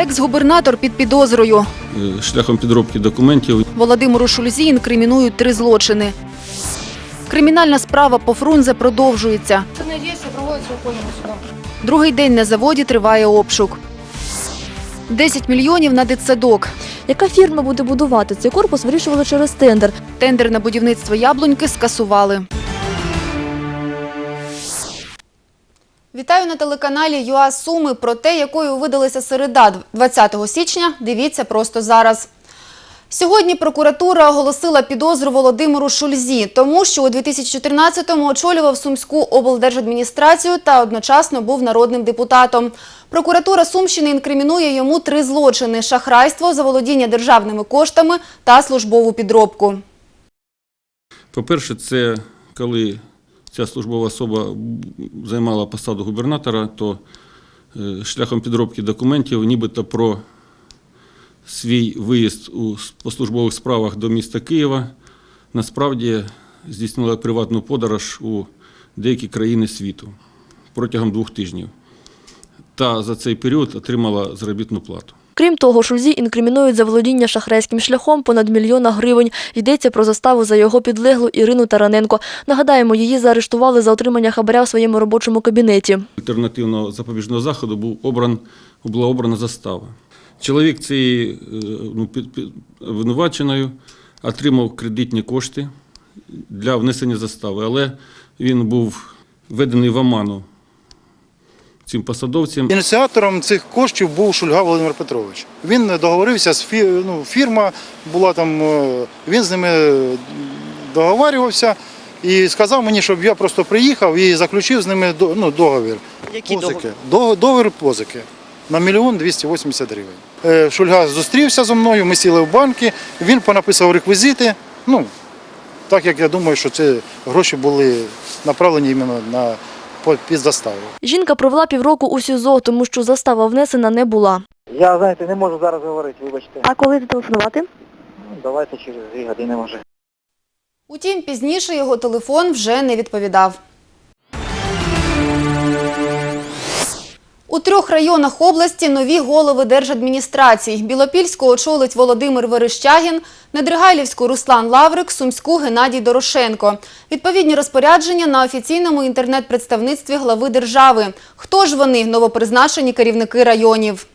Екс-губернатор під підозрою. Е, Шляхом підробки документів Володимиру Шульзі інкримінують три злочини. Кримінальна справа по Фрунзе продовжується. Другий день на заводі триває обшук. 10 мільйонів на дитсадок. Яка фірма буде будувати цей корпус, вирішували через тендер. Тендер на будівництво яблуньки скасували. Вітаю на телеканалі ЮА Суми. Про те, якою видалася середа 20 січня, дивіться просто зараз. Сьогодні прокуратура оголосила підозру Володимиру Шульзі, тому що у 2014-му очолював Сумську облдержадміністрацію та одночасно був народним депутатом. Прокуратура Сумщини інкримінує йому три злочини – шахрайство, заволодіння державними коштами та службову підробку. По-перше, це коли ця службова особа займала посаду губернатора, то е, шляхом підробки документів, нібито про свій виїзд у, службових справах до міста Києва, насправді здійснила приватну подорож у деякі країни світу протягом двох тижнів. Та за цей період отримала заробітну плату. Крім того, Шульзі інкримінують за володіння шахрайським шляхом понад мільйона гривень. Йдеться про заставу за його підлеглу Ірину Тараненко. Нагадаємо, її заарештували за отримання хабаря в своєму робочому кабінеті. альтернативного запобіжного заходу був обран, була обрана застава. Чоловік цієї е, ну, обвинуваченою отримав кредитні кошти для внесення застави, але він був введений в оману цим посадовцем. Ініціатором цих коштів був Шульга Володимир Петрович. Він договорився з фі, ну, фірма була там, е, він з ними договарювався і сказав мені, щоб я просто приїхав і заключив з ними ну, договір. Який позики. До- Договір позики на мільйон 280 гривень. Е, Шульга зустрівся зі мною, ми сіли в банки, він понаписав реквізити. Ну, так як я думаю, що ці гроші були направлені іменно на під заставу. Жінка провела півроку у СІЗО, тому що застава внесена не була. Я, знаєте, не можу зараз говорити, вибачте. А коли зателефонувати? Ну, давайте через дві години може. Утім, пізніше його телефон вже не відповідав. У трьох районах області нові голови держадміністрацій. Білопільську очолить Володимир Верещагін, Недригайлівську Руслан Лаврик, Сумську Геннадій Дорошенко. Відповідні розпорядження на офіційному інтернет-представництві глави держави. Хто ж вони, новопризначені керівники районів?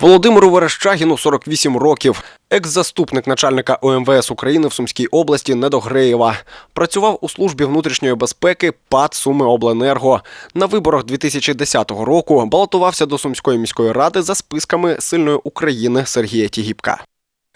Володимиру Верещагіну 48 років. Екс-заступник начальника ОМВС України в Сумській області Недогреєва. Працював у службі внутрішньої безпеки ПАД Суми Обленерго. На виборах 2010 року балотувався до Сумської міської ради за списками сильної України Сергія Тігіпка.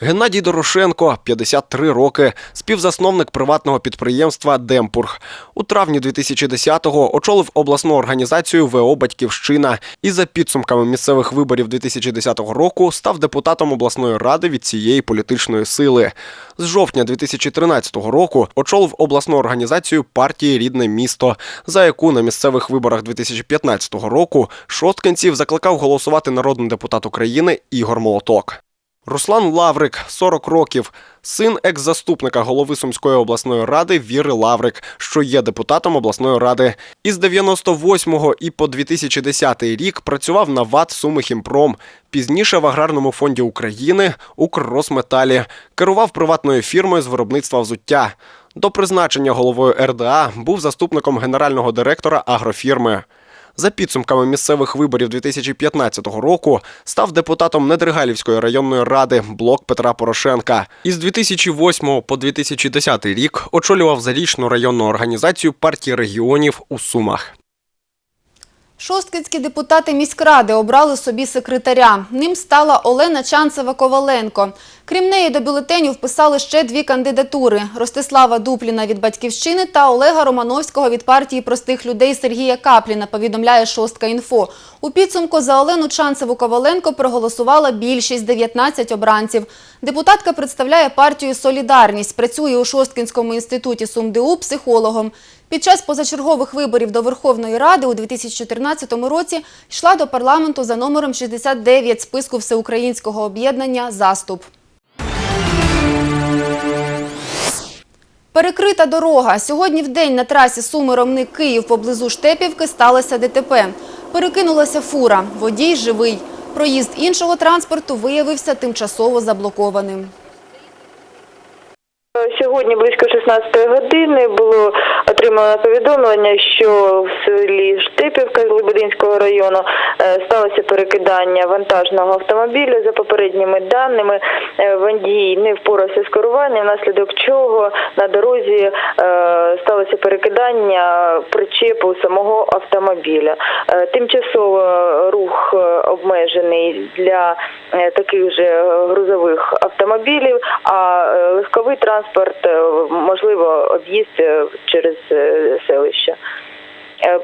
Геннадій Дорошенко, 53 роки, співзасновник приватного підприємства Демпург. У травні 2010-го очолив обласну організацію ВО Батьківщина і за підсумками місцевих виборів 2010 року став депутатом обласної ради від цієї політичної сили. З жовтня 2013 року очолив обласну організацію партії Рідне місто, за яку на місцевих виборах 2015 року шосткинців закликав голосувати народний депутат України Ігор Молоток. Руслан Лаврик, 40 років, син екс-заступника голови Сумської обласної ради Віри Лаврик, що є депутатом обласної ради. Із 98-го і по 2010 рік працював на ВАТ Сумихімпром, пізніше в Аграрному фонді України, Укрросметалі, керував приватною фірмою з виробництва взуття. До призначення головою РДА був заступником генерального директора агрофірми. За підсумками місцевих виборів 2015 року став депутатом Недригалівської районної ради блок Петра Порошенка. Із 2008 по 2010 рік очолював зарічну районну організацію партії регіонів у Сумах. Шосткинські депутати міськради обрали собі секретаря. Ним стала Олена Чанцева-Коваленко. Крім неї, до бюлетеню вписали ще дві кандидатури – Ростислава Дупліна від «Батьківщини» та Олега Романовського від партії простих людей Сергія Капліна, повідомляє «Шостка.Інфо». У підсумку за Олену Чанцеву-Коваленко проголосувала більшість – 19 обранців. Депутатка представляє партію «Солідарність», працює у Шосткинському інституті СумДУ психологом. Під час позачергових виборів до Верховної Ради у 2014 році йшла до парламенту за номером 69 списку Всеукраїнського об'єднання «Заступ». Перекрита дорога. Сьогодні в день на трасі Суми-Ромник-Київ поблизу Штепівки сталося ДТП. Перекинулася фура. Водій живий. Проїзд іншого транспорту виявився тимчасово заблокованим. Сьогодні близько 16 години було отримано повідомлення, що в селі Штипівка Лебединського району е, сталося перекидання вантажного автомобіля. За попередніми даними, е, водій не впорався з керуванням, внаслідок чого на дорозі е, сталося перекидання причепу самого автомобіля. Тимчасово рух обмежений для таких же грузових автомобілів, а легковий транспорт можливо об'їзд через е, селище. Е,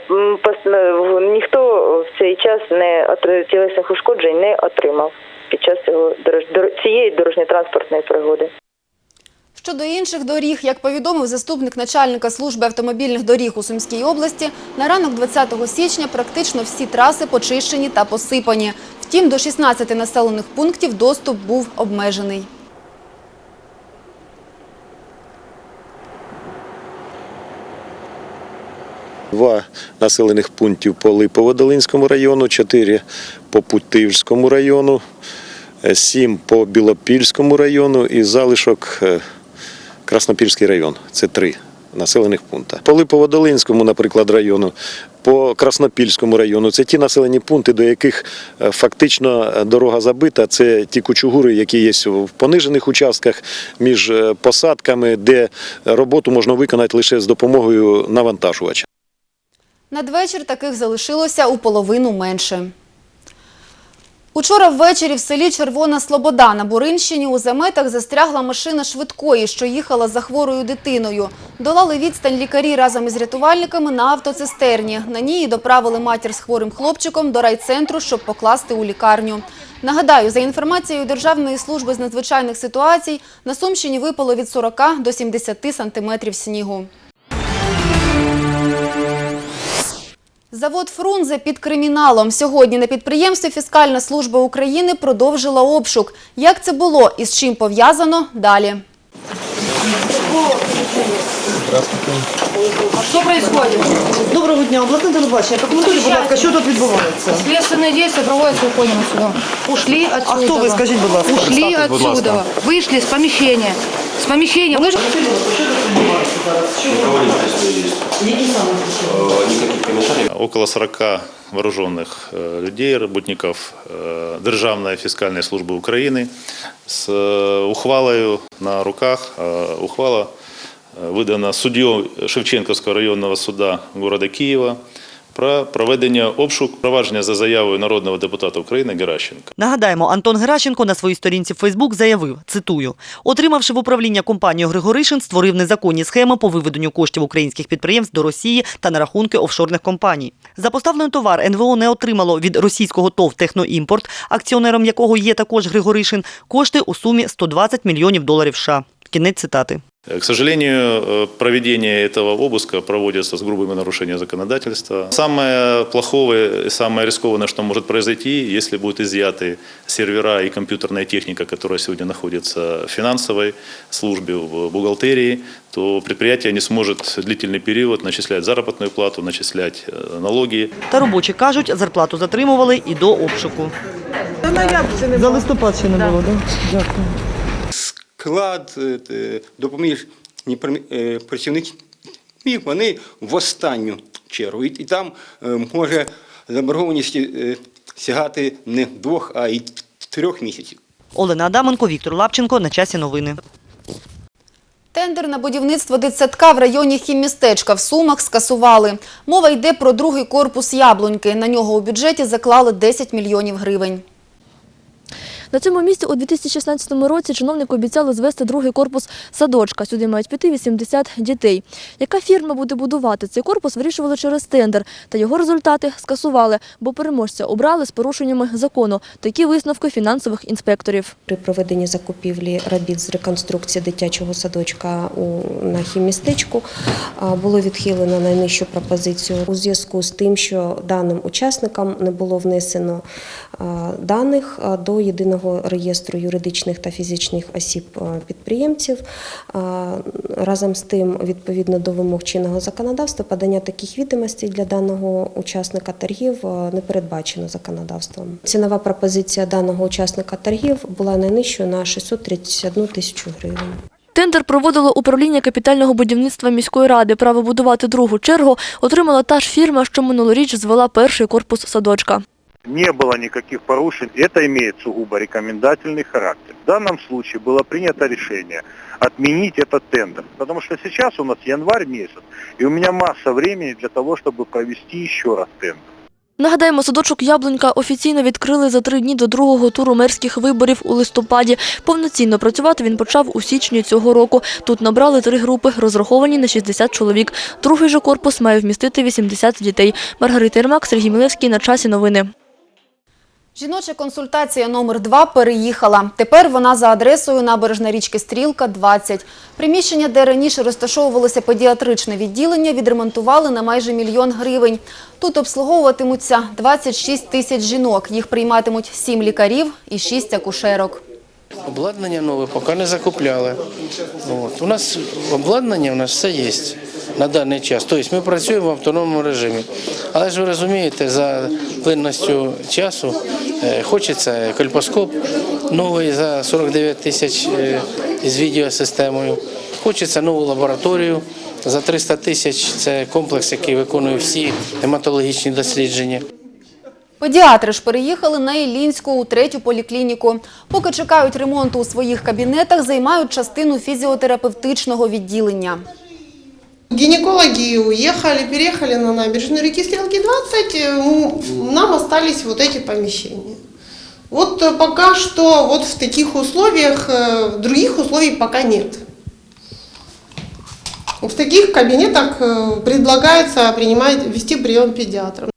е, Ніхто в цей час не тілесних ушкоджень не отримав під час цього цієї дорожньо-транспортної пригоди. Щодо інших доріг, як повідомив заступник начальника служби автомобільних доріг у Сумській області, на ранок 20 січня практично всі траси почищені та посипані. Втім, до 16 населених пунктів доступ був обмежений. Два населених пунктів по Липово-Долинському району, чотири по Путивському району, е, сім по Білопільському району і залишок е, Краснопільський район. Це три населених пункти. По Липово-Долинському, наприклад, району, по Краснопільському району це ті населені пункти, до яких е, фактично дорога забита. Це ті кучугури, які є в понижених участках між посадками, де роботу можна виконати лише з допомогою навантажувача. Надвечір таких залишилося у половину менше. Учора ввечері в селі Червона Слобода на Буринщині у заметах застрягла машина швидкої, що їхала за хворою дитиною. Долали відстань лікарі разом із рятувальниками на автоцистерні. На ній доправили матір з хворим хлопчиком до райцентру, щоб покласти у лікарню. Нагадаю, за інформацією Державної служби з надзвичайних ситуацій, на Сумщині випало від 40 до 70 сантиметрів снігу. Завод Фрунзе під криміналом. Сьогодні на підприємстві Фіскальна служба України продовжила обшук. Як це було і з чим пов'язано – далі. Что происходит? Доброго дня, обласне телебачення. Прокоментуйте, будь ласка, що тут відбувається? Следственные действия проводятся, уходим отсюда. Ушли отсюда. А хто ви, скажіть, будь ласка? Ушли отсюда. Вышли с помещения. С помещения вышли. Около 40 вооруженных э, людей, работников э, Державної фіскальної служби України з е, ухвалою на руках. Е, Ухвала е, видана суддєю Шевченківського районного суда города Києва про проведення обшук провадження за заявою народного депутата України Геращенка. Нагадаємо, Антон Геращенко на своїй сторінці Фейсбук заявив, цитую, отримавши в управління компанію Григоришин, створив незаконні схеми по виведенню коштів українських підприємств до Росії та на рахунки офшорних компаній. За поставлений товар НВО не отримало від російського ТОВ «Техноімпорт», акціонером якого є також Григоришин, кошти у сумі 120 мільйонів доларів США. Кінець цитати. К сожалению, э, проведение этого обыска проводится с грубыми нарушениями законодательства. Самое плохое и самое рискованное, что может произойти, если будут изъяты сервера и компьютерная техника, которая сегодня находится в финансовой службе, в бухгалтерии, то предприятие не сможет длительный период начислять заработную плату, начислять э, налоги. Та робочі кажуть, зарплату затримували і до обшуку. За листопад ще не було, так? Дякую. склад е, допоміжні пр- е, працівників, вони в останню чергу. І, там е, може заборгованість сягати не двох, а й трьох місяців. Олена Адаменко, Віктор Лапченко. На часі новини. Тендер на будівництво дитсадка в районі Хіммістечка в Сумах скасували. Мова йде про другий корпус «Яблуньки». На нього у бюджеті заклали 10 мільйонів гривень. На цьому місці у 2016 році чиновники обіцяли звести другий корпус садочка. Сюди мають піти 80 дітей. Яка фірма буде будувати цей корпус, вирішували через тендер. Та його результати скасували, бо переможця обрали з порушеннями закону. Такі висновки фінансових інспекторів. При проведенні закупівлі робіт з реконструкції дитячого садочка на хімістечку було відхилено найнижчу пропозицію у зв'язку з тим, що даним учасникам не було внесено даних до єдиного Державного реєстру юридичних та фізичних осіб е. Е, Разом з тим, відповідно до вимог чинного законодавства, подання таких відомостей для даного учасника торгів е, не передбачено законодавством. Цінова пропозиція даного учасника торгів була найнижчою на 631 тисячу гривень. Тендер проводило управління капітального будівництва міської ради. Право будувати другу чергу отримала та ж фірма, що минулоріч звела перший корпус садочка не было никаких порушений. Это имеет сугубо рекомендательный характер. В данном случае было принято решение отменить этот тендер, потому что сейчас у нас январь месяц, и у меня масса времени для того, чтобы провести еще раз тендер. Нагадаємо, садочок Яблунька офіційно відкрили за три дні до другого туру мерських виборів у листопаді. Повноцінно працювати він почав у січні цього року. Тут набрали три групи, розраховані на 60 чоловік. Другий же корпус має вмістити 80 дітей. Маргарита Єрмак, Сергій Мілевський. На часі новини. Жіноча консультація номер 2 переїхала. Тепер вона за адресою набережна річки Стрілка, 20. Приміщення, де раніше розташовувалося педіатричне відділення, відремонтували на майже мільйон гривень. Тут обслуговуватимуться 26 тисяч жінок. Їх прийматимуть 7 лікарів і 6 акушерок. Обладнання нове поки не закупляли. От. У нас обладнання, у нас все є на даний час. Тобто ми працюємо в автономному режимі. Але ж ви розумієте, за плинністю часу хочеться кольпоскоп новий за 49 тисяч е, з відеосистемою. Хочеться нову лабораторію за 300 тисяч. Це комплекс, який виконує всі гематологічні дослідження. Педіатри ж переїхали на Іллінську у третю поліклініку. Поки чекають ремонту у своїх кабінетах, займають частину фізіотерапевтичного відділення. Гинекологи уехали, переехали на набережную реки Стрелки 20, э, нам остались вот эти помещения. Вот э, пока что вот в таких условиях, э, других условий пока нет. В таких кабинетах предлагается принимать, вести прием педиатров.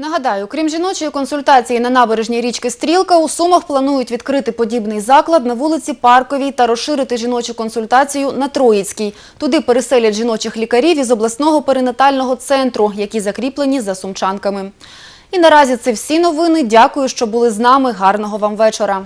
Нагадаю, крім жіночої консультації на набережній річки Стрілка, у Сумах планують відкрити подібний заклад на вулиці Парковій та розширити жіночу консультацію на Троїцькій. Туди переселять жіночих лікарів із обласного перинатального центру, які закріплені за сумчанками. І наразі це всі новини. Дякую, що були з нами. Гарного вам вечора.